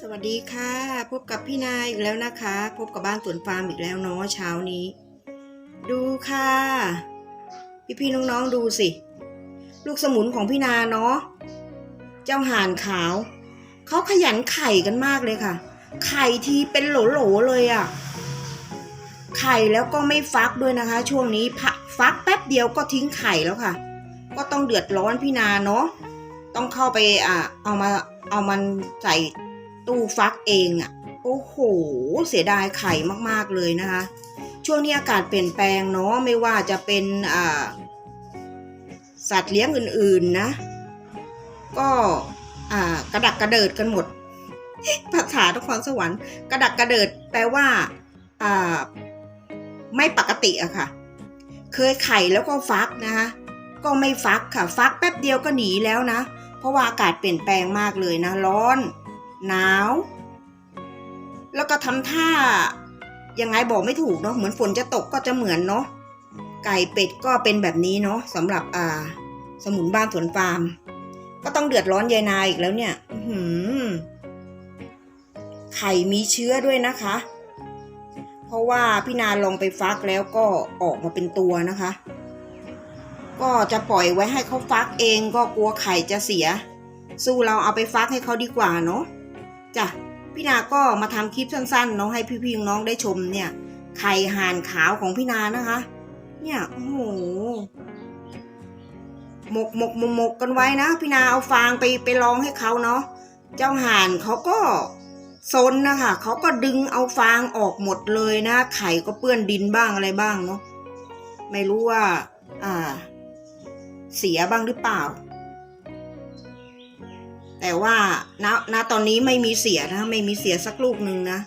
สวัสดีค่ะ พบกับพี่นายอีกแล้วนะคะ พบกับบ้านสวนฟาร์มอีกแล้วเนาะเช้านี้ ดูค่ะ พี่ๆน้องๆดูสิ ลูกสมุนของพี่นาเนาะเจ้าห่านขาว เขาขยันไข่กันมากเลยค่ะ ไข่ทีเป็นโหลๆเลยอะ่ะ ไข่แล้วก็ไม่ฟักด้วยนะคะ ช่วงนี้พฟักแป๊บเดียวก็ทิ้งไข่แล้วค่ะ ก็ต้องเดือดร้อนพี่นาเนาะต้องเข้าไปอะเอามาเอามันใส่ ตู้ฟักเองอะ่ะ โอ้โห เสียดายไข่มากๆเลยนะคะ ช่วงนี้อากาศเปลี่ยนแปลงเนาะไม่ว่าจะเป็นอ่าสัตว์เลี้ยงอื่นๆนะ ก็อ่ากระดักกระเดิดกันหมด ภาษานครสวรรค์ กระดักกระเดิดแปลว่าอ่าไม่ปกติอะค่ะ เคยไข่แล้วก็ฟักนะคะก็ไม่ฟักค่ะ ฟักแป๊บเดียวก็หนีแล้วนะ เพราะว่าอากาศเปลี่ยนแปลงมากเลยนะ ร้อน หนาว แล้วก็ทำท่ายังไงบอกไม่ถูกเนาะเหมือนฝนจะตกก็จะเหมือนเนาะไก่เป็ดก็เป็นแบบนี้เนาะสำหรับอ่า สมุนบ้านสวนฟาร์ม ก็ต้องเดือดร้อนยายนาอีกแล้วเนี่ย หือไข่มีเชื้อด้วยนะคะ เพราะว่าพี่นาลองไปฟักแล้วก็ออกมาเป็นตัวนะคะ ก็จะปล่อยไว้ให้เขาฟักเองก็กลัวไข่จะเสีย สู้เราเอาไปฟักให้เขาดีกว่าเนาะ จ้ะพี่นาก็มาทำคลิปสั้นๆเนาะให้พี่ๆน้องได้ชมเนี่ย ไข่ห่านขาวของพี่นานะคะ เนี่ยโอ้โหหมกหมกหมกหมกกันไว้นะพี่นาเอาฟางไปไปลองให้เขาเนาะเจ้าห่านเขาก็ซนนะคะเขาก็ดึงเอาฟางออกหมดเลยนะ ไข่ก็เปื้อนดินบ้างอะไรบ้างเนาะไม่รู้ว่า อ่า เสียบ้างหรือเปล่า แต่ว่าณณตอนนี้ไม่มีเสียนะไม่มีเสียสักลูกหนึ่งนะ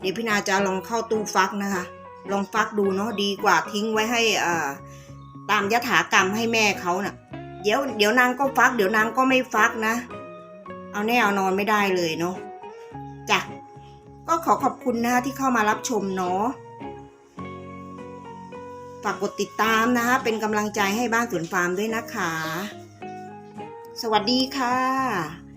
เดี๋ยวพี่นาจะลองเข้าตู้ฟักนะคะ ลองฟักดูเนาะดีกว่าทิ้งไว้ให้อ่าตามยถากรรมให้แม่เขาน่ะ เดี๋ยวเดี๋ยวนางก็ฟัก เดี๋ยวนางก็ไม่ฟักนะ เอาแน่เอานอนไม่ได้เลยเนาะจ้ะก็ขอขอบคุณนะคะที่เข้ามารับชมเนาะฝากกดติดตามนะคะเป็นกำลังใจให้บ้านสวนฟาร์มด้วยนะคะ สวัสดีค่ะ